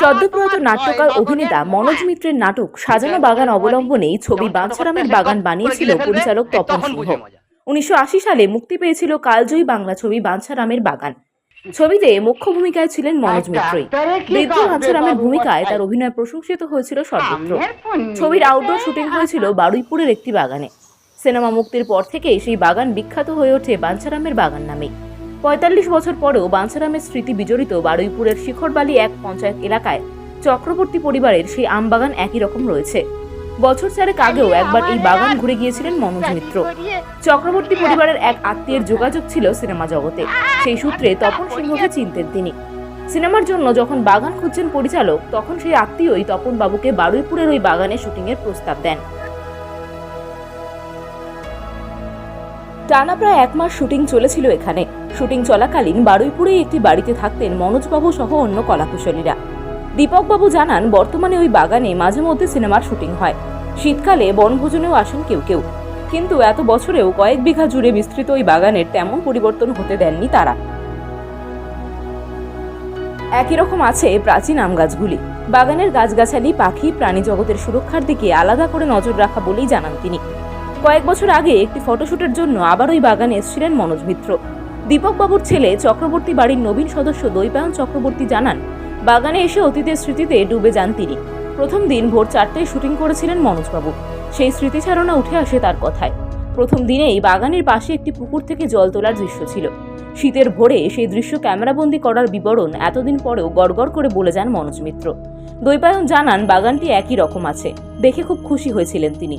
সদ্যপ্রয়াত নাট্যকার অভিনেতা মনোজ মিত্রের নাটক সাজানো বাগান অবলম্বনেই ছবি বাঞ্ছারামের বাগান বানিয়েছিল পরিচালক তপন সিংহ। উনিশশো সালে মুক্তি পেয়েছিল কালজয়ী বাংলা ছবি বাঞ্ছারামের বাগান। ছবিতে মুখ্য ভূমিকায় ছিলেন মনোজ মিত্রই বৃদ্ধ বাঞ্ছারামের ভূমিকায় তার অভিনয় প্রশংসিত হয়েছিল সর্বত্র ছবির আউটডোর শুটিং হয়েছিল বারুইপুরের একটি বাগানে। সিনেমা মুক্তির পর থেকেই সেই বাগান বিখ্যাত হয়ে ওঠে বাঞ্ছারামের বাগান নামে। পঁয়তাল্লিশ বছর পরেও বাঞ্ছারামের স্মৃতি বিজড়িত বারুইপুরের শিখরবালি এক পঞ্চায়েত এলাকায় চক্রবর্তী পরিবারের সেই আমবাগান একই রকম রয়েছে। বছর চারেক আগেও একবার এই বাগান ঘুরে গিয়েছিলেন মনোজ মিত্র। চক্রবর্তী পরিবারের এক আত্মীয়ের যোগাযোগ ছিল সিনেমা জগতে। সেই সূত্রে তপন সিংহকে চিনতেন তিনি। সিনেমার জন্য যখন বাগান খুঁজছেন পরিচালক তখন সেই আত্মীয়ই তপন বাবুকে বারুইপুরের ওই বাগানে শুটিংয়ের প্রস্তাব দেন। টানা প্রায় এক মাস শুটিং চলেছিল এখানে। শুটিং চলাকালীন বারুইপুরেই একটি বাড়িতে থাকতেন মনোজবাবু সহ অন্য কলাকুশলীরা। দীপকবাবু জানান, বর্তমানে ওই বাগানে মাঝে মধ্যে সিনেমার শুটিং হয়। শীতকালে বনভোজনেও আসেন কেউ কেউ। কিন্তু এত বছরেও কয়েক বিঘা জুড়ে বিস্তৃত ওই বাগানের তেমন পরিবর্তন হতে দেননি তারা। একই রকম আছে প্রাচীন আম গাছগুলি। বাগানের গাছগাছালি, পাখি প্রাণী জগতের সুরক্ষার দিকে আলাদা করে নজর রাখা বলেই জানান তিনি। কয়েক বছর আগে একটি ফটোশুটের জন্য আবার ওই বাগানে এসেছিলেন মনোজ মিত্র। দীপকবাবুর ছেলে চক্রবর্তী বাড়ির নবীন সদস্য দৈপায়ন চক্রবর্তী জানান, বাগানে এসে অতীতের স্মৃতিতে ডুবে যান তিনি। প্রথম দিন ভোর চারটায় শুটিং করেছিলেন মনোজবাবু। সেই স্মৃতিচারণা উঠে আসে তার কথায়। প্রথম দিনেই বাগানের পাশে একটি পুকুর থেকে জল তোলার দৃশ্য ছিল। শীতের ভোরে সেই দৃশ্য ক্যামেরাবন্দি করার বিবরণ এতদিন পরেও গড়গড় করে বলে যান মনোজ মিত্র। দৈপায়ন জানান, বাগানটি একই রকম আছে। দেখে খুব খুশি হয়েছিলেন তিনি।